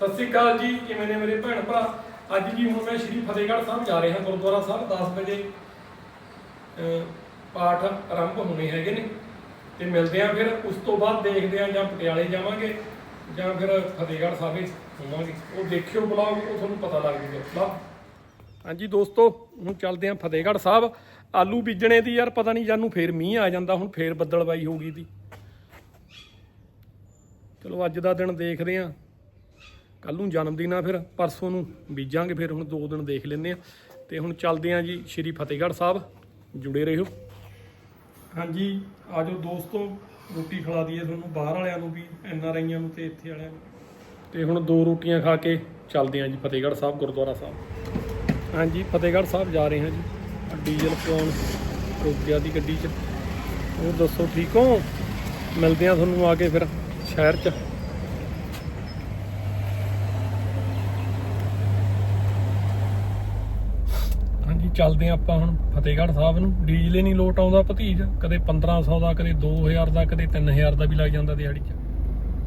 ਸਤਿ ਸ੍ਰੀ ਅਕਾਲ ਜੀ ਕਿਵੇਂ ਨੇ ਮੇਰੇ ਭੈਣ ਭਰਾ? ਅੱਜ ਜੀ ਹੁਣ ਮੈਂ ਸ਼੍ਰੀ ਫਤਿਹਗੜ੍ਹ ਸਾਹਿਬ ਜਾ ਰਿਹਾ ਗੁਰਦੁਆਰਾ ਸਾਹਿਬ 10 ਵਜੇ ਅਹ, ਪਾਠ ਆਰੰਭ ਹੋਣੇ ਹੈਗੇ ਨੇ। ਤੇ ਮਿਲਦੇ ਆ ਫਿਰ ਉਸ ਤੋਂ ਬਾਅਦ ਦੇਖਦੇ ਆ ਜਾਂ ਪਟਿਆਲੇ ਜਾਵਾਂਗੇ ਜਾਂ ਫਿਰ ਫਤਿਹਗੜ੍ਹ ਸਾਹਿਬ ਹੀ ਹੋਵਾਂਗੇ। ਉਹ ਦੇਖਿਓ ਬਲੌਗ ਉਹ ਤੁਹਾਨੂੰ ਪਤਾ ਲੱਗ ਜੂਗਾ। ਬਲੌਗ ਹਾਂਜੀ ਦੋਸਤੋ ਹੁਣ ਚੱਲਦੇ ਆ ਫਤਿਹਗੜ੍ਹ ਸਾਹਿਬ। ਆਲੂ ਬੀਜਣੇ ਦੀ ਯਾਰ ਪਤਾ ਨਹੀਂ ਜਾਨੂੰ ਫੇਰ ਮੀਂਹ ਆ ਜਾਂਦਾ ਹੁਣ ਫੇਰ ਬੱਦਲਬਾਈ ਹੋ ਗਈ ਦੀ। ਚਲੋ ਅੱਜ ਦਾ ਦਿਨ ਦੇਖਦੇ ਆ ਕੱਲ ਨੂੰ ਜਨਮ ਦਿਨ ਆ ਫਿਰ, ਪਰਸੋਂ ਨੂੰ ਬੀਜਾਂਗੇ ਫਿਰ ਹੁਣ ਦੋ ਦਿਨ ਦੇਖ ਲੈਂਦੇ ਆ। ਤੇ ਹੁਣ ਚੱਲਦੇ ਆ ਜੀ ਸ਼੍ਰੀ ਫਤਿਹਗੜ੍ਹ ਸਾਹਿਬ, ਜੁੜੇ ਰਹੋ। ਹਾਂਜੀ, ਆਜੋ ਦੋਸਤੋ, ਰੋਟੀ ਖਿਲਾ ਦਈਏ ਤੁਹਾਨੂੰ, ਬਾਹਰ ਵਾਲਿਆਂ ਨੂੰ ਵੀ, ਐਨ ਆਰ ਆਈਆਂ ਨੂੰ ਤੇ ਇੱਥੇ ਵਾਲਿਆਂ ਨੂੰ। ਤੇ ਹੁਣ ਦੋ ਰੋਟੀਆਂ ਖਾ ਕੇ ਚੱਲਦੇ ਆ ਜੀ ਫਤਿਹਗੜ੍ਹ ਸਾਹਿਬ, ਗੁਰਦੁਆਰਾ ਸਾਹਿਬ। ਹਾਂਜੀ, ਫਤਿਹਗੜ੍ਹ ਸਾਹਿਬ ਜਾ ਰਹੇ ਹਾਂ ਜੀ, ਆਹ ਡੀਜ਼ਲ ਪਾਉਣ ਰੁਕ ਗਿਆ ਦੀ ਗੱਡੀ 'ਚ। ਉਹ ਦੱਸੋ, ਠੀਕ ਹੋ? ਮਿਲਦੇ ਆ ਤੁਹਾਨੂੰ ਆ ਕੇ ਫਿਰ ਸ਼ਹਿਰ 'ਚ ਹਾਂਜੀ ਚੱਲਦੇ ਹਾਂ ਆਪਾਂ ਹੁਣ ਫਤਿਹਗੜ੍ਹ ਸਾਹਿਬ ਨੂੰ। ਡੀਜ਼ਲ ਹੀ ਨਹੀਂ ਲੋਟ ਆਉਂਦਾ ਭਤੀਜ। ਕਦੇ 1500 ਦਾ, ਕਦੇ 2000 ਦਾ, ਕਦੇ 3000 ਦਾ ਵੀ ਲੱਗ ਜਾਂਦਾ ਦਿਹਾੜੀ 'ਚ।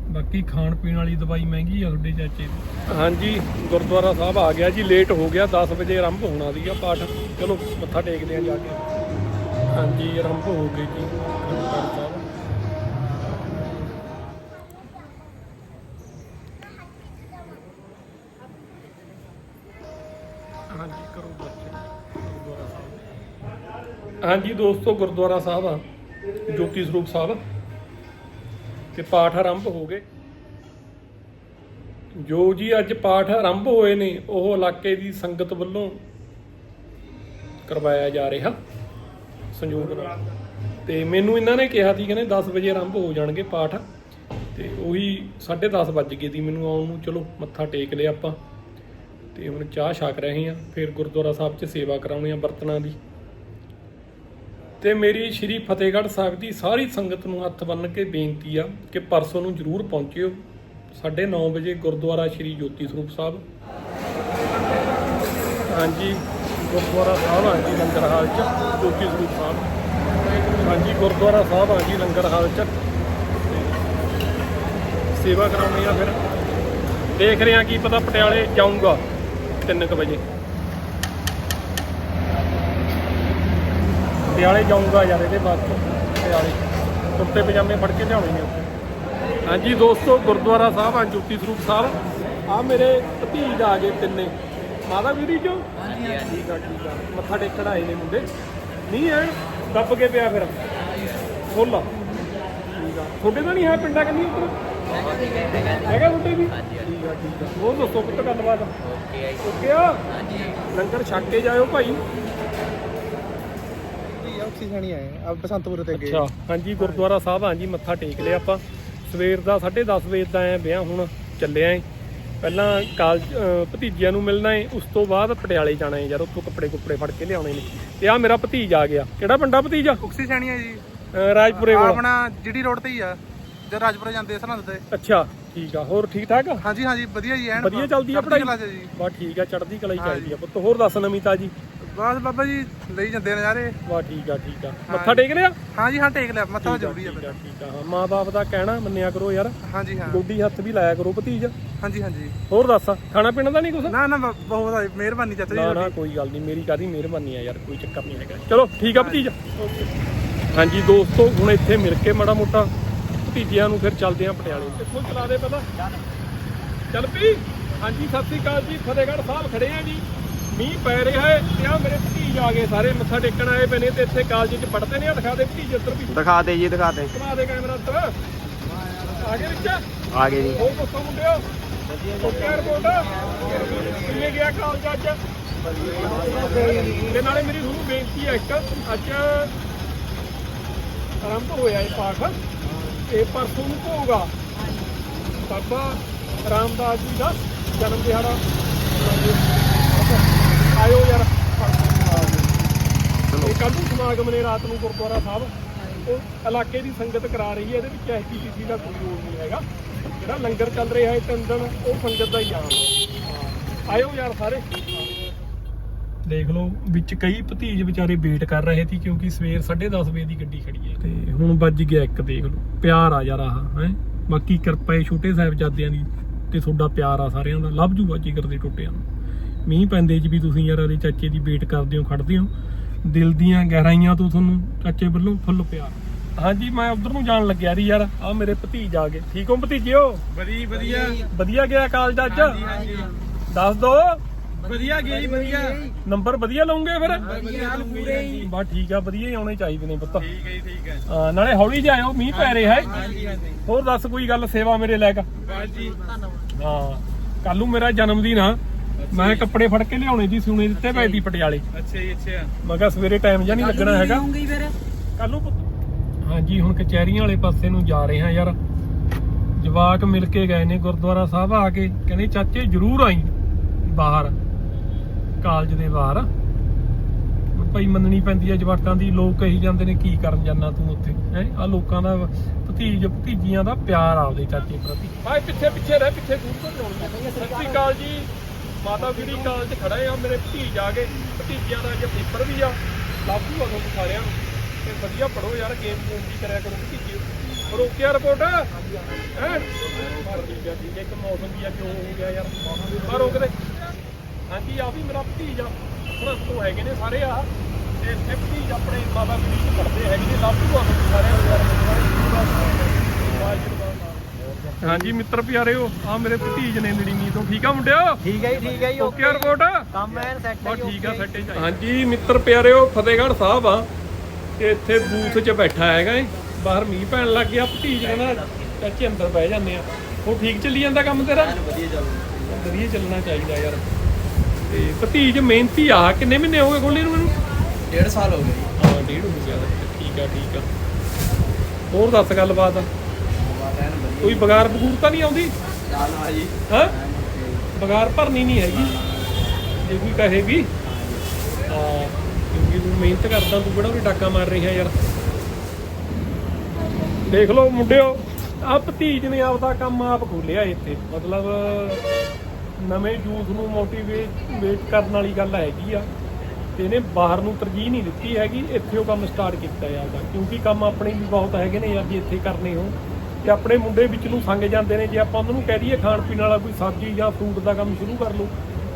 ਬਾਕੀ ਖਾਣ ਪੀਣ ਵਾਲੀ ਦਵਾਈ ਮਹਿੰਗੀ ਆ ਤੁਹਾਡੇ ਚਾਚੇ ਦੀ। ਹਾਂਜੀ, ਗੁਰਦੁਆਰਾ ਸਾਹਿਬ ਆ ਗਿਆ ਜੀ, ਲੇਟ ਹੋ ਗਿਆ। 10 ਵਜੇ ਆਰੰਭ ਹੋਣਾ ਸੀਗਾ ਪਾਠ। ਚਲੋ, ਮੱਥਾ ਟੇਕਦੇ ਆ ਜਾ ਕੇ। ਹਾਂਜੀ, ਆਰੰਭ ਹੋ ਗਈ ਜੀ। ਹਾਂਜੀ ਦੋਸਤੋ, ਗੁਰਦੁਆਰਾ ਸਾਹਿਬ ਆ, ਜੋਤੀ ਸਰੂਪ ਸਾਹਿਬ। ਤੇ ਪਾਠ ਆਰੰਭ ਹੋ ਗਏ। ਜੋ ਜੀ ਅੱਜ ਪਾਠ ਆਰੰਭ ਹੋਏ ਨੇ, ਉਹ ਇਲਾਕੇ ਦੀ ਸੰਗਤ ਵੱਲੋਂ ਕਰਵਾਇਆ ਜਾ ਰਿਹਾ ਸੰਯੋਗ ਨਾਲ। ਤੇ ਮੈਨੂੰ ਇਹਨਾਂ ਨੇ ਕਿਹਾ ਸੀ, ਕਹਿੰਦੇ 10 ਵਜੇ ਆਰੰਭ ਹੋ ਜਾਣਗੇ ਪਾਠ। ਤੇ ਉਹੀ 10:30 ਵੱਜ ਗਏ ਦੀ ਮੈਨੂੰ ਆਉਣ ਨੂੰ। ਚਲੋ, ਮੱਥਾ ਟੇਕ ਲਿਆ ਆਪਾਂ। ਤੇ ਹੁਣ ਚਾਹ ਛਕ ਰਹੇ ਹਾਂ। ਫਿਰ ਗੁਰਦੁਆਰਾ ਸਾਹਿਬ 'ਚ ਸੇਵਾ ਕਰਾਉਣੀ ਆ ਬਰਤਨਾਂ ਦੀ। ਤੇ ਮੇਰੀ ਸ਼੍ਰੀ ਫਤਿਹਗੜ੍ਹ ਸਾਹਿਬ ਦੀ ਸਾਰੀ ਸੰਗਤ ਨੂੰ ਹੱਥ ਬੰਨ੍ਹ ਕੇ ਬੇਨਤੀ ਆ ਕਿ ਪਰਸੋਂ ਨੂੰ ਜਰੂਰ ਪਹੁੰਚਿਓ। 9:30 ਵਜੇ ਗੁਰਦੁਆਰਾ ਸ਼੍ਰੀ ਜੋਤੀ ਸਰੂਪ ਸਾਹਿਬ। ਹਾਂਜੀ, ਗੁਰਦੁਆਰਾ ਸਾਹਿਬ ਆ ਜੀ, ਲੰਗਰ ਹਾਲ 'ਚ, ਜੋਤੀ ਸਰੂਪ ਸਾਹਿਬ। ਹਾਂਜੀ, ਗੁਰਦੁਆਰਾ ਸਾਹਿਬ ਆ ਜੀ, ਲੰਗਰ ਹਾਲ 'ਚ। ਸੇਵਾ ਕਰਾਉਣੀ ਆ ਫਿਰ। ਦੇਖ ਰਹੇ ਆ ਕੀ ਪਤਾ ਪਟਿਆਲੇ ਜਾਊਂਗਾ 3:00 ਵਜੇ। ਪਟਿਆਲੇ ਜਾਊਂਗਾ ਯਾਰ ਇਹਦੇ ਬਾਅਦ ਤੋਂ ਪਟਿਆਲੇ। ਕੁੜਤੇ ਪਜਾਮੇ ਫੜ ਕੇ ਲਿਆਉਣੇ ਨੇ ਉੱਥੇ। ਹਾਂਜੀ ਦੋਸਤੋ ਗੁਰਦੁਆਰਾ ਸਾਹਿਬ ਆ ਜੋਤੀ ਸਰੂਪ ਸਾਹਿਬ। ਆ ਮੇਰੇ ਭਤੀਜ ਆ ਗਏ ਤਿੰਨੇ। ਮਾਤਾ ਵੀਰੀ ਚੋਂ? ਹਾਂਜੀ ਠੀਕ ਆ ਠੀਕ ਆ। ਮੱਥਾ ਟੇਕਣ ਆਏ ਨੇ ਮੁੰਡੇ। ਨਹੀਂ ਐ ਦੱਬ ਕੇ ਪਿਆ ਫਿਰ। ਫੁੱਲ ਠੀਕ ਆ। ਤੁਹਾਡੇ ਤਾਂ ਨਹੀਂ ਹੈ ਪਿੰਡਾਂ ਕੰਨੀ ਉੱਪਰ? ਹੈਗਾ ਤੁਹਾਡੇ ਵੀ? ਠੀਕ ਆ ਠੀਕ ਆ। ਉਹ ਦੱਸੋ ਪੁੱਤ ਗੱਲਬਾਤ? ਓਕੇ ਓਕੇ ਆ? ਲੰਗਰ ਛੱਕ ਕੇ ਜਾਇਓ ਭਾਈ। ਉੱਥੇ ਜਾਣੀ ਆਏ ਆ ਬਸੰਤਪੁਰ ਤੇ ਅੱਛਾ ਹਾਂਜੀ ਗੁਰਦੁਆਰਾ ਸਾਹਿਬ ਹਾਂਜੀ ਮੱਥਾ ਟੇਕ ਲਿਆ ਆਪਾਂ। ਸਵੇਰ ਦਾ 10:30 ਵਜੇ ਦਾ ਆਏ ਵਿਆਹ ਹੁਣ ਚੱਲਿਆ ਏ। ਪਹਿਲਾਂ ਕਾਲਜ ਭਤੀਜਿਆਂ ਨੂੰ ਮਿਲਣਾ ਏ ਉਸ ਤੋਂ ਬਾਅਦ ਪਟਿਆਲੇ ਜਾਣਾ ਏ ਯਾਰ ਉੱਥੋਂ ਕੱਪੜੇ ਕੁੱਪੜੇ ਫੜ ਕੇ ਲਿਆਉਣੇ ਨੇ। ਤੇ ਆ ਮੇਰਾ ਭਤੀਜ ਆ ਗਿਆ। ਕਿਹੜਾ ਪਿੰਡਾ ਭਤੀਜਾ? ਉਕਸੀ ਜਾਣੀ ਆ ਜੀ। ਰਾਜਪੁਰੇ ਕੋਲ। ਆਪਣਾ ਜਿਹੜੀ ਰੋਡ ਤੇ ਹੀ ਆ ਜਦ ਰਾਜਪੁਰੇ ਜਾਂਦੇ ਸਰਹੰਦ ਤੇ। ਅੱਛਾ ਠੀਕ ਆ ਹੋਰ ਠੀਕ ਠਾਕ ਆ? ਹਾਂਜੀ ਹਾਂਜੀ ਵਧੀਆ ਜੀ ਐਨ ਵਧੀਆ ਚੱਲਦੀ ਆ ਜੀ। ਬਾ ਠੀਕ ਆ ਚੜ੍ਹਦੀ ਕਲਾ ਹੀ ਚਾਹੀਦੀ ਆ ਪੁੱਤ ਹੋਰ ਦੱਸ ਨਵੀਂ ਤਾਜੀ? ਬਸ ਬਾਬਾ ਜੀ ਲਈ ਜਾਂਦੇ ਨਜ਼ਾਰੇ। ਬਾ ਠੀਕ ਆ ਠੀਕ ਆ। ਮੱਥਾ ਟੇਕ ਲਿਆ? ਹਾਂਜੀ ਹਾਂ ਟੇਕ ਲਿਆ। ਮੱਥਾ ਜ਼ਰੂਰੀ ਆ ਠੀਕ ਆ ਠੀਕ ਆ। ਹਾਂ ਮਾਂ-ਬਾਪ ਦਾ ਕਹਿਣਾ ਮੰਨਿਆ ਕਰੋ ਯਾਰ। ਹਾਂਜੀ ਹਾਂ। ਗੋਡੀ ਹੱਥ ਵੀ ਲਾਇਆ ਕਰੋ ਭਤੀਜ। ਹਾਂਜੀ ਹਾਂਜੀ ਹੋਰ ਦੱਸ ਖਾਣਾ ਪੀਣਾ ਦਾ ਨਹੀਂ ਕੁਛ? ਨਾ ਨਾ ਬ- ਬਹੁਤ ਆ- ਮਿਹਰਬਾਨੀ ਚਾਚਾ ਨਾ ਜੀ ਨਾ ਕੋਈ ਗੱਲ ਨਹੀਂ ਮੇਰੀ ਕਾਦੀ ਮਿਹਰਬਾਨੀ ਆ ਯਾਰ ਕੋਈ ਚੱਕਰ ਨਹੀਂ ਹੈਗਾ। ਚਲੋ ਠੀਕ ਆ ਭਤੀਜਾ। ਹਾਂਜੀ ਦੋਸਤੋ ਹੁਣ ਇੱਥੇ ਮਿਲ ਕੇ ਮਾੜਾ ਮੋਟਾ ਭਤੀਜਿਆਂ ਨੂੰ ਫਿਰ ਚੱਲਦੇ ਆ ਪਟਿਆਲੇ। ਕਿੱਥੋਂ ਚਲਾ ਦੇ ਪਹਿਲਾਂ। ਚੱਲ ਪੀ ਹਾਂਜੀ ਸਤਿ ਸ੍ਰੀ ਅਕਾਲ ਜੀ ਫਤਿਹਗੜ੍ਹ ਸਾਹਿਬ ਖੜੇ ਆ ਜੀ। ਮੀਂਹ ਪੈ ਰਿਹਾ ਹੈ। ਤੇ ਆ ਮੇਰੇ ਭਤੀਜ ਆ ਗਏ ਸਾਰੇ ਮੱਥਾ ਟੇਕਣ ਆਏ ਪਏ ਨੇ ਤੇ ਇੱਥੇ ਕਾਲਜ 'ਚ ਪੜ੍ਹਦੇ ਨੇ ਆ ਦਿਖਾ ਦੇ ਭਤੀਜ ਉੱਧਰ ਵੀ। ਦਿਖਾ ਦੇ ਜੀ ਦਿਖਾ ਦੇ। ਬਣਾ ਦੇ ਕੈਮਰਾ ਉੱਧਰ ਆ ਗਏ ਵਿੱਚ? ਆ ਗਏ ਜੀ। ਹੋਰ ਦੱਸੋ ਮੁੰਡਿਓ। ਓਕੇ ਰਿਪੋਰਟ ਕਿਵੇਂ ਗਿਆ ਕਾਲਜ ਅੱਜ? ਤੇ ਨਾਲੇ ਮੇਰੀ ਤੁਹਾਨੂੰ ਬੇਨਤੀ ਹੈ ਇੱਕ ਅੱਜ ਆਰੰਭ ਹੋਇਆ ਇਹ ਪਾਠ। ਇਹ ਪਰਸੋਂ ਨੂੰ ਹੋਊਗਾ ਬਾਬਾ ਰਾਮਦਾਸ ਜੀ ਦਾ ਜਨਮ ਦਿਹਾੜਾ। ਆਇਓ ਯਾਰ। ਇਹ ਕੱਲ੍ਹ ਨੂੰ ਸਮਾਗਮ ਨੇ, ਰਾਤ ਨੂੰ ਗੁਰਦੁਆਰਾ ਸਾਹਿਬ। ਉਹ ਇਲਾਕੇ ਦੀ ਸੰਗਤ ਕਰਾ ਰਹੀ ਹੈ, ਇਹਦੇ ਵਿੱਚ ਐਸਪੀਸੀਸੀ ਦਾ ਕੋਈ ਰੋਲ ਨਹੀਂ ਹੈਗਾ। ਜਿਹੜਾ ਲੰਗਰ ਚੱਲ ਰਿਹਾ ਹੈ ਤਿੰਨ ਦਿਨ ਉਹ ਸੰਗਤ ਦਾ ਹੀ ਆ ਆਇਓ ਯਾਰ ਸਾਰੇ। ਦੇਖ ਲਓ, ਵਿੱਚ ਕਈ ਭਤੀਜ ਵਿਚਾਰੇ ਵੇਟ ਕਰ ਰਹੇ ਸੀ, ਕਿਉਂਕਿ ਸਵੇਰ 10:30 ਵਜੇ ਦੀ ਗੱਡੀ ਖੜੀ ਹੈ। ਤੇ ਹੁਣ ਵੱਜ ਗਿਆ ਇੱਕ, ਦੇਖ ਲਓ। ਪਿਆਰ ਆ ਯਾਰ ਆਹ, ਹੈ? ਬਾਕੀ ਕਿਰਪਾ ਹੈ ਛੋਟੇ ਸਾਹਿਬਜ਼ਾਦਿਆਂ ਦੀ ਤੇ ਤੁਹਾਡਾ ਪਿਆਰ ਆ ਸਾਰਿਆਂ ਦਾ। ਲੱਭ ਜੂਗਾ ਜਿਗਰ ਦੇ ਟੁੱਟਿਆਂ ਨੂੰ। ਮੀਂਹ ਪੈਂਦੇ 'ਚ ਵੀ ਤੁਸੀਂ ਯਾਰ ਇਹਦੇ ਚਾਚੇ ਦੀ ਵੇਟ ਕਰਦੇ ਹੋ ਖੜਦੇ ਹੋ। ਦਿਲ ਦੀਆਂ ਗਹਿਰਾਈਆਂ ਤੋਂ ਤੁਹਾਨੂੰ ਚਾਚੇ ਵੱਲੋਂ ਫੁੱਲ ਪਿਆਰ। ਹਾਂਜੀ ਮੈਂ ਉਧਰ ਨੂੰ ਜਾਣ ਲੱਗਿਆ ਰਹੀ ਯਾਰ। ਆ ਮੇਰੇ ਭਤੀਜ ਆ ਗਏ। ਠੀਕ ਹੋ ਭਤੀਜਿਓ? ਵਧੀਆ ਵਧੀਆ। ਵਧੀਆ ਗਿਆ ਕਾਲਜ ਅੱਜ? ਦੱਸ ਦੋ। ਵਧੀਆ ਗਿਆ ਜੀ ਵਧੀਆ। ਨੰਬਰ ਵਧੀਆ ਲਾਉਂਗੇ ਫਿਰ? ਵਧੀਆ ਪੂਰੇ ਹੀ ਬਸ ਠੀਕ ਆ ਵਧੀਆ ਹੀ ਆਉਣੇ ਚਾਹੀਦੇ ਨੇ ਪੁੱਤ। ਠੀਕ ਹੈ ਜੀ ਠੀਕ ਹੈ। ਹਾਂ, ਨਾਲੇ ਹੌਲੀ ਜਿਹਾ ਆਇਓ ਮੀਂਹ ਪੈ ਰਿਹਾ ਹੈ। ਹਾਂਜੀ ਹਾਂਜੀ। ਹੋਰ ਦੱਸ ਕੋਈ ਗੱਲ ਸੇਵਾ ਮੇਰੇ ਬਾਸ ਜੀ। ਹਾਂ ਕੱਲ ਨੂੰ ਮੇਰਾ ਜਨਮ ਦਿਨ ਆ। ਮੈਂ ਕੱਪੜੇ ਫੜ ਕੇ ਲਿਆਉਣੇ ਜੀ ਸੂਣੇ ਦਿੱਤੇ ਪਏ ਦੀ ਪਟਿਆਲੇ। ਅੱਛਾ ਜੀ ਅੱਛਾ। ਮੈਂ ਕਿਹਾ ਸਵੇਰੇ ਟਾਈਮ ਜਾਂ ਨਹੀਂ ਲੱਗਣਾ ਹੈਗਾ। ਕੱਲ ਨੂੰ ਪੁੱਤ- ਹਾਂਜੀ ਹੁਣ ਕਚਹਿਰੀਆਂ ਵਾਲੇ ਪਾਸੇ ਨੂੰ ਜਾ ਰਹੇ ਹਾਂ ਯਾਰ। ਜਵਾਕ ਮਿਲ ਕੇ ਗਏ ਨੇ ਗੁਰਦੁਆਰਾ ਸਾਹਿਬ ਆ ਕੇ। ਕਹਿੰਦੇ ਚਾਚੇ ਜਰੂਰ ਆਈ ਬਾਹਰ ਕਾਲਜ ਦੇ ਬਾਹਰ। ਭਾਈ ਮੰਨਣੀ ਪੈਂਦੀ ਹੈ ਜਵਾਕਾਂ ਦੀ। ਲੋਕ ਕਹੀ ਜਾਂਦੇ ਨੇ ਕੀ ਕਰਨ ਜਾਣਾ ਤੂੰ ਉੱਥੇ? ਹੈ? ਆ ਲੋਕਾਂ ਦਾ ਭਤੀਜ ਭਤੀਜੀਆਂ ਦਾ ਪਿਆਰ ਆਪਦੇ ਚਾਚੇ ਪ੍ਰਤੀ। ਭਾਈ ਪਿੱਛੇ ਪਿੱਛੇ ਰਹਿ ਪਿੱਛੇ ਦੂਰ ਤੋਂ ਲਾਉਣੀ ਸਤਿ ਸ਼੍ਰੀ ਅਕਾਲ ਜੀ। ਮਾਤਾ ਵੀਰੀ ਕਾਲਜ ਖੜੇ ਆ ਮੇਰੇ ਭਤੀਜ ਆ ਗਏ। ਭਤੀਜਿਆਂ ਦਾ ਅੱਜ ਪੇਪਰ ਵੀ ਆ। ਲਾਭੂ ਆ ਤੁਹਾਨੂੰ ਸਾਰਿਆਂ ਨੂੰ। ਤੇ ਵਧੀਆ ਪੜੋ ਯਾਰ ਗੇਮ ਗੂਮ ਵੀ ਕਰਿਆ ਕਰੋ ਭਤੀਜੇ। ਰੋਕਿਆ ਰਿਪੋਰਟ ਹੈ? ਠੀਕ ਠੀਕ ਇੱਕ ਮੌਸਮ ਵੀ ਅੱਜ ਉਹ ਹੋ ਗਿਆ ਯਾਰ। ਪਰ ਰੋਕਦੇ ਹਾਂਜੀ ਆ ਵੀ ਮੇਰਾ ਭਤੀਜ ਆ। ਹੁਣ ਤੋਂ ਹੈਗੇ ਨੇ ਸਾਰੇ ਆ। ਤੇ ਇੱਥੇ ਭਤੀਜ ਆਪਣੇ ਮਾਤਾ ਵੀਰੀ ਚ ਪੜਦੇ ਹੈਗੇ ਨੇ। ਲਾਭੂ ਆ ਤੁਹਾਨੂੰ ਸਾਰਿਆਂ ਨੂੰ। ਹਾਂਜੀ ਮਿੱਤਰ ਪਿਆਰਿਓ ਆ ਮੇਰੇ ਭਤੀਜ ਨੇ ਨੜੀਨੀ ਤੋਂ। ਠੀਕ ਆ ਮੁੰਡਿਓ? ਠੀਕ ਹੈ ਜੀ ਠੀਕ ਹੈ ਜੀ ਓਕੇ। ਰਿਪੋਰਟ ਕੰਮ ਐਨ ਸੈੱਟ ਬਸ ਠੀਕ ਆ ਸੱਟੇ ਚ ਹਾਂਜੀ ਮਿੱਤਰ ਪਿਆਰਿਓ ਫਤਿਹਗੜ੍ਹ ਸਾਹਿਬ ਆ। ਤੇ ਇੱਥੇ ਬੂਥ 'ਚ ਬੈਠਾ ਹੈਗਾ ਏ। ਬਾਹਰ ਮੀਂਹ ਪੈਣ ਲੱਗ ਗਿਆ ਭਤੀਜ ਕਹਿੰਦਾ ਚਾਚੇ ਅੰਦਰ ਬਹਿ ਜਾਂਦੇ ਆ। ਉਹ ਠੀਕ ਚੱਲੀ ਜਾਂਦਾ ਕੰਮ ਤੇਰਾ? ਵਧੀਆ ਚੱਲ ਵਧੀਆ ਚੱਲਣਾ ਚਾਹੀਦਾ ਯਾਰ। ਤੇ ਭਤੀਜ ਮਿਹਨਤੀ ਆ ਕਿੰਨੇ ਮਹੀਨੇ ਹੋ ਗਏ ਖੋਲੇ ਨੂੰ ਮੈਨੂੰ? ਡੇਢ ਸਾਲ ਹੋ ਗਏ ਹਾਂ ਡੇਢ ਹੋ ਗਿਆ। ਠੀਕ ਆ ਠੀਕ ਆ। ਹੋਰ ਦੱਸ ਗੱਲਬਾਤ। ਕੋਈ ਬਗਾਰ ਬਗੂਰ ਤਾਂ ਨਹੀਂ ਆਉਂਦੀ? ਨਾ ਨਾ ਜੀ। ਹਾਂ? ਬਗਾਰ ਭਰਨੀ ਨਹੀਂ ਹੈਗੀ। ਜੇ ਕੋਈ ਕਹੇ ਵੀ ਹਾਂ ਕਿਉਂਕਿ ਤੂੰ ਮਿਹਨਤ ਕਰਦਾ ਤੂੰ ਕਿਹੜਾ ਵੀ ਡਾਕਾ ਮਾਰ ਰਿਹਾ ਯਾਰ? ਦੇਖ ਲਓ ਮੁੰਡਿਓ ਆ ਭਤੀਜ ਨੇ ਆਪਦਾ ਕੰਮ ਆਪ ਖੋਲਿਆ ਇੱਥੇ। ਮਤਲਬ ਨਵੇਂ ਯੂਥ ਨੂੰ ਮੋਟੀਵੇਟ ਕਰਨ ਵਾਲੀ ਗੱਲ ਹੈਗੀ ਆ। ਤੇ ਇਹਨੇ ਬਾਹਰ ਨੂੰ ਤਰਜੀਹ ਨਹੀਂ ਦਿੱਤੀ ਹੈਗੀ। ਇੱਥੇ ਉਹ ਕੰਮ ਸਟਾਰਟ ਕੀਤਾ ਆਪਦਾ। ਕਿਉਂਕਿ ਕੰਮ ਆਪਣੇ ਵੀ ਬਹੁਤ ਹੈਗੇ ਨੇ ਯਾਰ ਜੇ ਇੱਥੇ ਕਰਨੇ ਹੋ। ਤੇ ਆਪਣੇ ਮੁੰਡੇ ਵਿੱਚ ਨੂੰ ਸੰਗ ਜਾਂਦੇ ਨੇ। ਜੇ ਆਪਾਂ ਉਹਨਾਂ ਨੂੰ ਕਹਿ ਦਈਏ ਖਾਣ ਪੀਣ ਵਾਲਾ ਕੋਈ ਸਬਜ਼ੀ ਜਾਂ ਫਰੂਟ ਦਾ ਕੰਮ ਸ਼ੁਰੂ ਕਰ ਲਓ,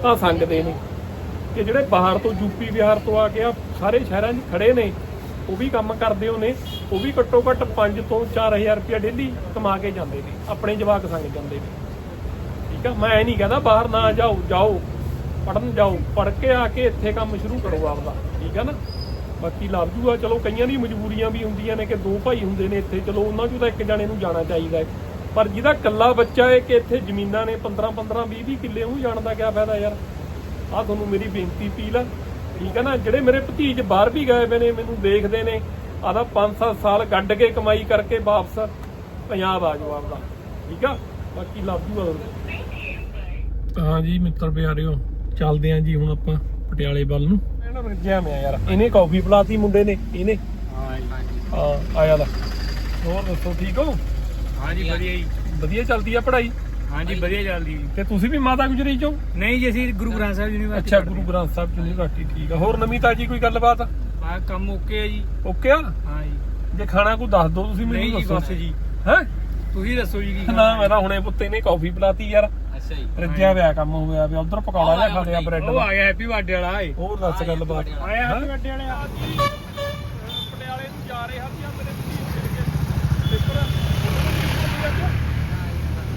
ਤਾਂ ਸੰਗਦੇ ਨੇ। ਤੇ ਜਿਹੜੇ ਬਾਹਰ ਤੋਂ ਯੂਪੀ ਬਿਹਾਰ ਤੋਂ ਆ ਕੇ ਆ ਸਾਰੇ ਸ਼ਹਿਰਾਂ 'ਚ ਖੜੇ ਨੇ, ਉਹ ਵੀ ਕੰਮ ਕਰਦੇ ਹੋ ਨੇ ਉਹ ਵੀ ਘੱਟੋ ਘੱਟ 5 ਤੋਂ 4000 ਰੁਪਏ ਡੇਲੀ ਕਮਾ ਕੇ ਜਾਂਦੇ ਨੇ, ਆਪਣੇ ਜਵਾਕ ਸੰਗ ਜਾਂਦੇ ਨੇ। ਠੀਕ ਆ? ਮੈਂ ਇਹ ਨਹੀਂ ਕਹਿੰਦਾ ਬਾਹਰ ਨਾ ਜਾਓ ਜਾਓ ਪੜਨ ਜਾਓ ਪੜ ਕੇ ਆ ਕੇ ਇੱਥੇ ਕੰਮ ਸ਼ੁਰੂ ਕਰੋ ਆਪਦਾ। ਠੀਕ ਆ ਨਾ? ਬਾਕੀ ਲੱਭ ਜੂਗਾ। ਚਲੋ ਕਈਆਂ ਦੀ ਮਜਬੂਰੀਆਂ ਵੀ ਹੁੰਦੀਆਂ ਨੇ ਕਿ ਦੋ ਭਾਈ ਹੁੰਦੇ ਨੇ ਇੱਥੇ। ਚਲੋ ਉਹਨਾਂ ਚੋਂ ਤਾਂ ਇੱਕ ਜਣੇ ਨੂੰ ਜਾਣਾ ਚਾਹੀਦਾ ਹੈ। ਪਰ ਜਿਹਦਾ ਇਕੱਲਾ ਬੱਚਾ ਹੈ ਕਿ ਇੱਥੇ ਜ਼ਮੀਨਾਂ ਨੇ 15 15 20 20 ਕਿੱਲੇ, ਉਹ ਜਾਣ ਦਾ ਕੀ ਫਾਇਦਾ ਯਾਰ। ਆ ਤੁਹਾਨੂੰ ਮੇਰੀ ਬੇਨਤੀ, ਅਪੀਲ ਆ। ਠੀਕ ਆ ਨਾ? ਜਿਹੜੇ ਮੇਰੇ ਭਤੀਜ ਬਾਹਰ ਵੀ ਗਏ ਪਏ ਨੇ, ਮੈਨੂੰ ਦੇਖਦੇ ਨੇ ਆਦਾ 5-7 ਸਾਲ ਕੱਢ ਕੇ ਕਮਾਈ ਕਰਕੇ ਵਾਪਸ ਪੰਜਾਬ ਆ ਜਾਓ ਆਪਦਾ। ਠੀਕ ਆ? ਬਾਕੀ ਲੱਭ ਜੂਗਾ ਤੁਹਾਨੂੰ ਹਾਂ ਜੀ ਮਿੱਤਰ ਪਿਆਰਿਓ, ਚੱਲਦੇ ਆਂ ਜੀ ਹੁਣ ਆਪਾਂ ਪਟਿਆਲੇ ਵੱਲ ਨੂੰ। ਇਹਨਾਂ ਨੂੰ ਰੱਜਿਆ ਮੈਂ ਯਾਰ। ਇਹਨੇ ਕਾਫੀ ਪਿਲਾਤੀ ਮੁੰਡੇ ਨੇ ਇਹਨੇ। ਹਾਂ ਜੀ ਆਇਆ ਦਾ ਹੋਰ ਦੱਸੋ ਠੀਕ ਹੋ? ਹਾਂ ਜੀ ਵਧੀਆ ਜੀ। ਵਧੀਆ ਚੱਲਦੀ ਆ ਪੜ੍ਹਾਈ? ਹਾਂ ਜੀ ਵਧੀਆ ਚੱਲਦੀ ਤੇ ਤੁਸੀਂ ਵੀ ਮਾਤਾ ਗੁਜਰੀ ਚੋਂ? ਨਹੀਂ ਜੀ ਅਸੀਂ ਗੁਰੂ ਗ੍ਰੰਥ ਸਾਹਿਬ ਯੂਨੀਵਰਸਿਟੀ ਅੱਛਾ ਗੁਰੂ ਗ੍ਰੰਥ ਸਾਹਿਬ ਯੂਨੀਵਰਸਿਟੀ ਠੀਕ ਆ। ਹੋਰ ਨਵੀਂ ਤਾਜੀ ਕੋਈ ਗੱਲਬਾਤ? ਆ ਕੰਮ ਓਕੇ ਹੈ ਜੀ। ਓਕੇ ਆ? ਹਾਂ ਜੀ। ਜੇ ਖਾਣਾ ਕੋਈ ਦੱਸ ਦਿਓ ਤੁਸੀਂ ਨਹੀਂ ਮੈਨੂੰ ਜੀ ਦੱਸੋ। ਬਸ ਜੀ। ਹੈ? ਤੁਸੀਂ ਦੱਸੋ ਜੀ ਕੀ ਨਾ ਮੈਂ ਤਾਂ ਹੁਣੇ ਪੁੱਤੇ ਨੇ ਕਾਫੀ ਪਿਲਾਤੀ ਯਾਰ। ਅੱਛਾ ਜੀ। ਰੱਜਿਆ ਹੋਇਆ ਕੰਮ ਹੋ ਗਿਆ ਵੀ ਉਧਰ ਪਕੌੜਾ ਜਿਹਾ ਖਾ ਲਿਆ ਬ੍ਰੈਡ ਉਹ ਆ ਗਿਆ ਹੈਪੀ ਬਰਥਡੇ ਵਾਲਾ ਏ ਹੋਰ ਦੱਸ ਗੱਲਬਾਤ ਆਇਆ ਹੈਪੀ ਬਰਥਡੇ ਵਾਲੇ ਆ ਪਟਿਆਲੇ ਨੂੰ ਜਾ ਰਹੇ ਹਾਂ ਜੀ ਆ ਮੇਰੇ ਪੇਪਰ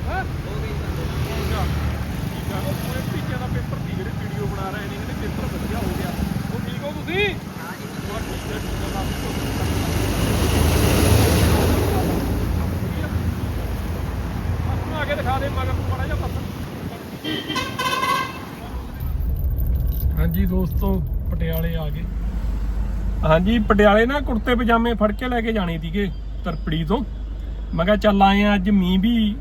ਹਾਂ ਠੀਕ ਆ ਉਹ ਪੂਰੇ ਭਤੀਜਿਆਂ ਦਾ ਪੇਪਰ ਦੀ ਜਿਹੜੇ ਵੀਡੀਓ ਬਣਾ ਰਹੇ ਨੇ ਇਹਦੇ ਪੇਪਰ ਵਧੀਆ ਹੋ ਗਿਆ ਉਹ ਠੀਕ ਹੋ ਤੁਸੀਂ ਹਾਂ ਜੀ ਠੀਕ ਹੈ ਠੀਕ ਹੈ ਬਸ ਆ ਕੇ ਦਿਖਾ ਦੇ ਮਗਰ ਨੂੰ ਮਾੜਾ ਜਿਹਾ ਪਾਸਾ ਹਾਂਜੀ ਦੋਸਤੋ ਪਟਿਆਲੇ ਆ ਗਏ। ਹਾਂਜੀ, ਪਟਿਆਲੇ ਨਾ ਕੁੜਤੇ ਪਜਾਮੇ ਫੜ ਕੇ ਲੈ ਕੇ ਜਾਣੇ ਸੀਗੇ ਤਰਪੜੀ ਤੋਂ। ਮੈਂ ਕਿਹਾ ਚੱਲ ਆਏ ਆ, ਅੱਜ ਮੀਂਹ ਵੀ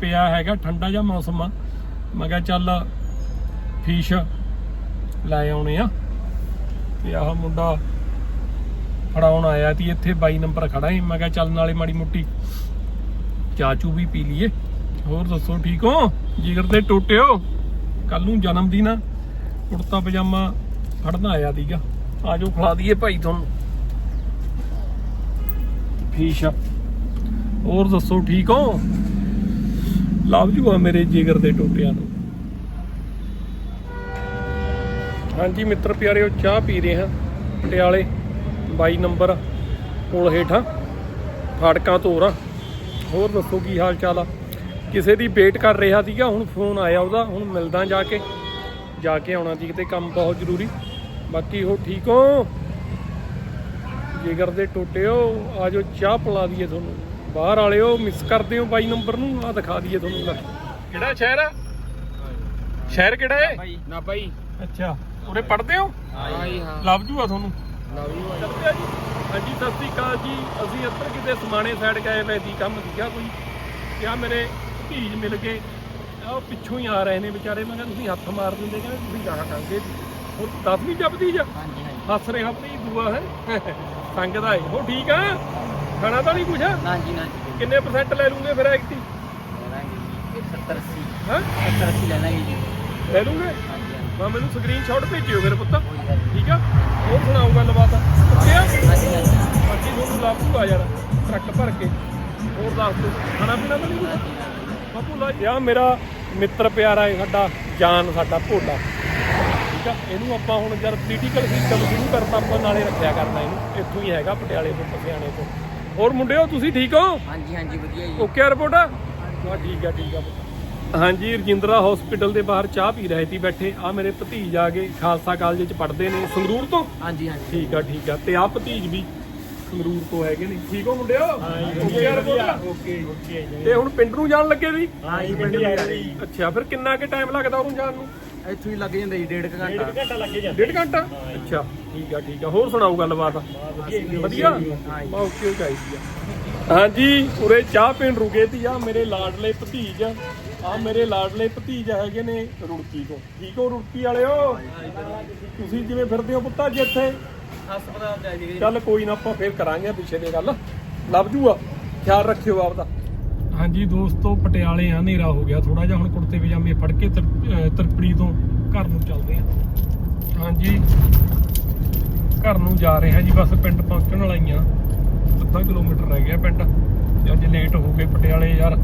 ਪਿਆ ਹੈਗਾ, ਠੰਡਾ ਜਿਹਾ ਮੌਸਮ ਆ। ਮੈਂ ਕਿਹਾ ਚੱਲ ਫੀਸ਼ ਲੈ ਆਉਣੇ ਆ। ਤੇ ਆਹ ਮੁੰਡਾ ਫੜਾਉਣ ਆਇਆ ਸੀ, ਇੱਥੇ 22 ਨੰਬਰ ਖੜਾ ਸੀ। ਮੈਂ ਕਿਹਾ ਚੱਲ ਨਾਲੇ ਮਾੜੀ ਮੁੱਟੀ ਚਾਚੂ ਵੀ ਪੀ ਲਈਏ। ਹੋਰ ਦੱਸੋ, ਠੀਕ ਹੋ? ਜਿਗਰ ਦੇ ਟੋਟਿਓ ਕੱਲ ਨੂੰ ਜਨਮ ਦਿਨ ਆ। ਕੁੜਤਾ ਪਜਾਮਾ ਫੜਨਾ ਆਇਆ ਸੀਗਾ ਆਜੋ ਖਿਲਾ ਦਈਏ ਭਾਈ ਤੁਹਾਨੂੰ। ਫੀਸ਼ ਹੋਰ ਦੱਸੋ, ਠੀਕ ਹੋ? ਲਾਭ ਜੂ ਮੇਰੇ ਜਿਗਰ ਦੇ ਟੋਟਿਆਂ ਨੂੰ। ਹਾਂਜੀ ਮਿੱਤਰ ਪਿਆਰਿਓ, ਚਾਹ ਪੀ ਰਹੇ ਹਾਂ। ਪਟਿਆਲੇ 22 ਨੰਬਰ ਕੋਲ ਹੇਠਾਂ। ਫਾੜਕਾਂ ਤੋਂ ਰਾਂ ਹੋਰ ਦੱਸੋ, ਕੀ ਹਾਲ ਚਾਲ ਆ? ਕਿਸੇ ਦੀ ਵੇਟ ਕਰ ਰਿਹਾ ਸੀਗਾ, ਹੁਣ ਫੋਨ ਆਇਆ ਉਹਦਾ, ਹੁਣ ਮਿਲਦਾ ਜਾ ਕੇ। ਜਾ ਕੇ ਆਉਣਾ ਸੀ ਕਿਤੇ, ਕੰਮ ਬਹੁਤ ਜ਼ਰੂਰੀ। ਬਾਕੀ ਹੋ ਠੀਕ ਹੋ? ਜਿਗਰ ਦੇ ਟੋਟਿਓ ਆਜੋ ਚਾਹ ਪਿਲਾ ਦਈਏ ਤੁਹਾਨੂੰ। ਬਾਹਰ ਵਾਲਿਓ ਮਿਸ ਕਰਦੇ ਹੋ 22 ਨੰਬਰ ਨੂੰ ਆ ਦਿਖਾ ਦਈਏ ਤੁਹਾਨੂੰ ਲੈ। ਕਿਹੜਾ ਸ਼ਹਿਰ ਆ? ਸ਼ਹਿਰ ਕਿਹੜਾ ਹੈ ਨਾ ਭਾਈ ਅੱਛਾ। ਉਰੇ ਪੜਦੇ ਹੋ? ਹਾਂਜੀ ਹਾਂ। ਲੱਭ ਜੂਆ ਤੁਹਾਨੂੰ। ਨਵੀਂ ਚੱਲਦੇ ਆ ਜੀ। ਹਾਂਜੀ ਸਤਿ ਸ੍ਰੀ ਅਕਾਲ ਜੀ। ਅਸੀਂ ਇੱਧਰ ਕਿਤੇ ਸਮਾਣੇ ਸਾਈਡ ਗਏ ਵੇ ਸੀ ਕੰਮ ਸੀਗਾ ਕੋਈ। ਆ ਮੇਰੇ ਭਤੀਜ ਮਿਲ ਗਏ। ਉਹ ਪਿੱਛੋਂ ਹੀ ਆ ਰਹੇ ਨੇ ਵਿਚਾਰੇ। ਮੈਂ ਕਿਹਾ ਤੁਸੀਂ ਹੱਥ ਮਾਰ ਦਿੰਦੇ ਕਹਿੰਦੇ ਤੁਸੀਂ ਗਾਹਾਂ ਕੰਗੇ ਉਹ ਦੱਸ ਨਹੀਂ ਜਾ ਹਾਂਜੀ ਹਾਂਜੀ। ਹੱਸ ਰਿਹਾ ਭਤੀਜ ਦੂਆ ਹੈ? ਸੰਗਦਾ ਏ। ਉਹ ਠੀਕ ਆ? ਖਾਣਾ ਤਾਂ ਨਹੀਂ ਕੁਛ? ਹਾਂਜੀ ਹਾਂਜੀ। ਕਿੰਨੇ ਪਰਸੈਂਟ ਲੈ ਲੂਗੇ ਫਿਰ ਐਕਟੀ ਲੈਣਾਂਗੇ ਜੀ 70 80 ਹਾਂ? 70 80 ਲੈਣਾਂਗੇ ਜੀ। ਲੈ ਲੂਗੇ? ਮੈਂ ਮੈਨੂੰ ਸਕਰੀਨਸ਼ਾਟ ਭੇਜਿਓ ਫਿਰ ਪੁੱਤ। ਠੀਕ ਆ? ਹੋਰ ਸੁਣਾਓ ਗੱਲਬਾਤ। ਕਿਹਾ ਹਾਂਜੀ ਹਾਂਜੀ। ਬਾਕੀ ਤੁਹਾਨੂੰ ਲੱਭ ਆ ਯਾਰ ਟਰੱਕ ਭਰ ਕੇ। ਹੋਰ ਦੱਸ ਦਿਓ ਖਾਣਾ ਪੀਣਾ ਤਾਂ ਨਹੀਂ ਕੁਛ? ਬਾਪੂ ਲਾ। ਯਾ ਮੇਰਾ ਮਿੱਤਰ ਪਿਆਰਾ ਹੈ ਸਾਡਾ ਜਾਨ ਸਾਡਾ ਭੋਲਾ। ਠੀਕ ਆ ਇਹਨੂੰ ਆਪਾਂ ਹੁਣ ਜਦ ਪੋਲੀਟੀਕਲ ਸਿਸਟਮ ਸ਼ੁਰੂ ਕਰਤਾ ਆਪਾਂ ਨਾਲੇ ਰੱਖਿਆ ਕਰਨਾ ਇਹਨੂੰ ਇੱਥੋਂ ਹੀ ਹੈਗਾ ਪਟਿਆਲੇ ਤੋਂ ਪਸਿਆਣੇ ਤੋਂ। ਹੋਰ ਮੁੰਡਿਓ ਤੁਸੀਂ ਠੀਕ ਹੋ? ਹਾਂਜੀ ਹਾਂਜੀ ਵਧੀਆ ਜੀ। ਓਕੇ ਰਿਪੋਰਟ ਆ ਹਾਂ ਠੀਕ ਆ ਠੀਕ ਆ। ਹਾਂਜੀ ਰਜਿੰਦਰਾ ਹਸਪੀਟਲ ਦੇ ਬਾਹਰ ਚਾਹ ਪੀ ਰਹੇ ਸੀ ਬੈਠੇ। ਆ ਮੇਰੇ ਭਤੀਜ ਆ ਗਏ ਖਾਲਸਾ ਕਾਲਜ ਚ ਪੜ੍ਹਦੇ ਨੇ। ਸੰਗਰੂਰ ਤੋਂ? ਹਾਂਜੀ ਹਾਂਜੀ। ਠੀਕ ਆ ਠੀਕ ਆ। ਤੇ ਆ ਭਤੀਜ ਵੀ ਸੰਗਰੂਰ ਤੋਂ ਹੈਗੇ ਨੇ। ਠੀਕ ਹੋ ਮੁੰਡਿਓ? ਓਕੇ ਆ ਰਿਪੋਰਟ ਓਕੇ ਓਕੇ ਤੇ ਹੁਣ ਪਿੰਡ ਨੂੰ ਜਾਣ ਲੱਗੇ ਵੀ ਹਾਂ ਜੀ ਪਿੰਡ ਜਾ ਰਹੀ ਅੱਛਾ ਫਿਰ ਕਿੰਨਾ ਕੁ ਟਾਈਮ ਲੱਗਦਾ ਉਹਨੂੰ ਜਾਣ ਨੂੰ? ਇੱਥੋਂ ਹੀ ਲੱਗ ਜਾਂਦਾ ਜੀ ਡੇਢ ਕੁ ਘੰਟਾ। ਘੰਟਾ ਲੱਗੇ ਜਾ ਡੇਢ ਘੰਟਾ? ਅੱਛਾ ਠੀਕ ਆ ਠੀਕ ਆ। ਹੋਰ ਸੁਣਾਓ ਗੱਲਬਾਤ? ਵਧੀਆ? ਓਕੇ ਚਾਹੀਦੀ ਆ। ਹਾਂਜੀ ਉਰੇ ਚਾਹ ਪੀਣ ਰੁਕੇ ਤੀ ਆ ਮੇਰੇ ਲਾਡਲੇ ਭਤੀਜ ਆ। ਮੇਰੇ ਲਾਡਲੇ ਭਤੀਜ ਹੈਗੇ ਨੇ ਰੁੜਕੀ ਤੋਂ। ਠੀਕ ਹੋ ਰੁੜਕੀ ਵਾਲਿਓ? ਤੁਸੀਂ ਜਿਵੇਂ ਫਿਰਦੇ ਹੋ ਪੁੱਤਾ ਜੀ ਇੱਥੇ? ਹਸਪਤਾਲ ਜਾ ਜੀ ਚੱਲ ਕੋਈ ਨਾ ਆਪਾਂ ਫੇਰ ਕਰਾਂਗੇ ਪਿੱਛੇ ਦੀ ਗੱਲ। ਲੱਭ ਜੂਆ ਖਿਆਲ ਰੱਖਿਓ ਆਪਦਾ। ਹਾਂਜੀ, ਦੋਸਤੋ ਪਟਿਆਲੇ ਆ, ਹਨੇਰਾ ਹੋ ਗਿਆ ਥੋੜਾ ਜਿਹਾ, ਹੁਣ ਕੁੜਤੇ ਪਜਾਮੇ ਫੜ ਕੇ ਤਰ- ਤਰਪੜੀ ਤੋਂ ਘਰ ਨੂੰ ਚੱਲਦੇ ਆ। ਹਾਂਜੀ, ਘਰ ਨੂੰ ਜਾ ਰਹੇ ਹਾਂ ਜੀ, ਬਸ ਪਿੰਡ ਪਹੁੰਚਣ ਵਾਲਾ ਹੀ ਆ ਅੱਧਾ ਕਿਲੋਮੀਟਰ ਰਹਿ ਗਿਆ ਪਿੰਡ। ਤੇ ਅੱਜ ਲੇਟ ਹੋ ਗਏ ਪਟਿਆਲੇ ਯਾਰ।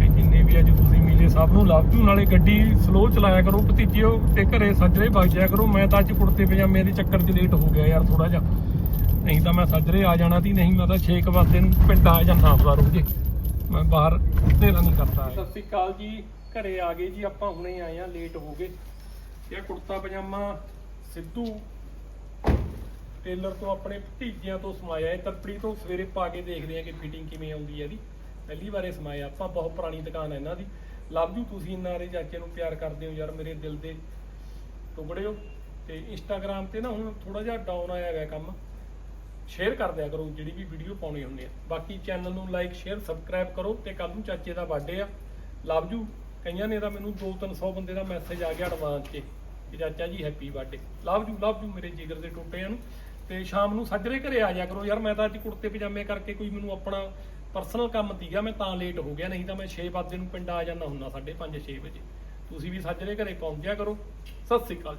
ਤੇ ਜਿੰਨੇ ਵੀ ਅੱਜ ਤੁਸੀਂ ਮਿਲੇ ਸਭ ਨੂੰ ਲੱਭ ਜੂ ਨਾਲੇ ਗੱਡੀ ਸਲੋ ਚਲਾਇਆ ਕਰੋ ਭਤੀਜਿਓ ਤੇ ਘਰੇ ਸੱਜਰੇ ਵਗ ਜਾਇਆ ਕਰੋ। ਮੈਂ ਤਾਂ ਅੱਜ ਕੁੜਤੇ ਪਜਾਮੇ ਦੇ ਚੱਕਰ 'ਚ ਲੇਟ ਹੋ ਗਿਆ ਯਾਰ ਥੋੜਾ ਜਿਹਾ। ਨਹੀਂ ਤਾਂ ਮੈਂ ਸੱਜਰੇ ਆ ਜਾਣਾ ਸੀ, ਨਹੀਂ ਮੈਂ ਤਾਂ 6 ਵਜੇ ਨੂੰ ਪਿੰਡ ਆ ਜਾਂਦਾ ਆਪਦਾ ਰੋਜੇ ਮੈਂ ਬਾਹਰ ਹਨੇਰਾ ਨਹੀਂ ਕਰਦਾ ਸਤਿ ਸ੍ਰੀ ਅਕਾਲ ਜੀ। ਘਰੇ ਆ ਗਏ ਜੀ, ਆਪਾਂ ਹੁਣੇ ਆਏ ਆ ਲੇਟ ਹੋ ਗਏ। ਇਹ ਕੁੜਤਾ ਪਜਾਮਾ ਸਿੱਧੂ ਟੇਲਰ ਤੋਂ ਆਪਣੇ ਭਤੀਜਿਆਂ ਤੋਂ ਸਮਾਇਆ ਹੈ। ਤਰਪੜੀ ਤੋਂ ਸਵੇਰੇ ਪਾ ਕੇ ਦੇਖਦੇ ਆ ਕਿ ਫਿਟਿੰਗ ਕਿਵੇਂ ਆਉਂਦੀ ਹੈ ਇਹਦੀ। ਪਹਿਲੀ ਵਾਰੇ ਸਮਾਇਆ। ਆਪਾਂ ਬਹੁਤ ਪੁਰਾਣੀ ਦੁਕਾਨ ਹੈ ਇਹਨਾਂ ਦੀ। ਲਵ ਯੂ, ਤੁਸੀਂ ਇਹਨਾਂ ਦੇ ਚਾਚੇ ਨੂੰ ਪਿਆਰ ਕਰਦੇ ਹੋ ਯਾਰ, ਮੇਰੇ ਦਿਲ ਦੇ ਟੁਕੜੇ ਹੋ। ਤੇ ਇੰਸਟਾਗ੍ਰam ਤੇ ਨਾ ਹੁਣ ਥੋੜਾ ਜਿਹਾ ਡਾਊਨ ਆਇਆ ਹੋਇਆ ਕੰਮ। ਸ਼ੇਅਰ ਕਰ ਦਿਆ ਕਰੋ, ਜਿਹੜੀ ਵੀ ਵੀਡੀਓ ਪਾਉਣੀ ਹੁੰਦੀ ਆ। ਬਾਕੀ ਚੈਨਲ ਨੂੰ ਲਾਈਕ ਸ਼ੇਅਰ ਸਬਸਕ੍ਰਾਈਬ ਕਰੋ ਤੇ ਕੱਲ ਨੂੰ ਚਾਚੇ ਦਾ ਬਰਥਡੇ ਆ। ਲਵ ਯੂ ਕਈਆਂ ਨੇ ਤਾਂ ਮੈਨੂੰ 2-300 ਬੰਦੇ ਦਾ ਮੈਸੇਜ ਆ ਗਿਆ ਐਡਵਾਂਸ 'ਚ ਕਿ ਚਾਚਾ ji happy birthday love you love you ਮੇਰੇ ਜਿਗਰ ਦੇ ਟੋਟਿਆਂ ਨੂੰ। ਤੇ ਸ਼ਾਮ ਨੂੰ ਸੱਜਰੇ ਘਰੇ ਆ ਜਾ ਕਰੋ। ਯਾਰ ਮੈਂ ਤਾਂ ਅੱਜ ਕੁੜਤੇ ਪਜਾਮੇ ਕਰਕੇ ਕੋਈ ਮੈਨੂੰ ਆਪਣਾ ਪਰਸਨਲ ਕੰਮ ਤੀਗਾ ਮੈਂ ਤਾਂ ਲੇਟ ਹੋ ਗਿਆ। ਨਹੀਂ ਤਾਂ ਮੈਂ 6 ਵਜੇ ਨੂੰ ਪਿੰਡ ਆ ਜਾਂਦਾ ਹੁੰਦਾ 5:30 6 ਵਜੇ। ਤੁਸੀਂ ਵੀ ਸੱਜਰੇ ਘਰੇ ਪਹੁੰਚਿਆ ਕਰੋ। ਸਤਿ ਸ੍ਰੀ ਅਕਾਲ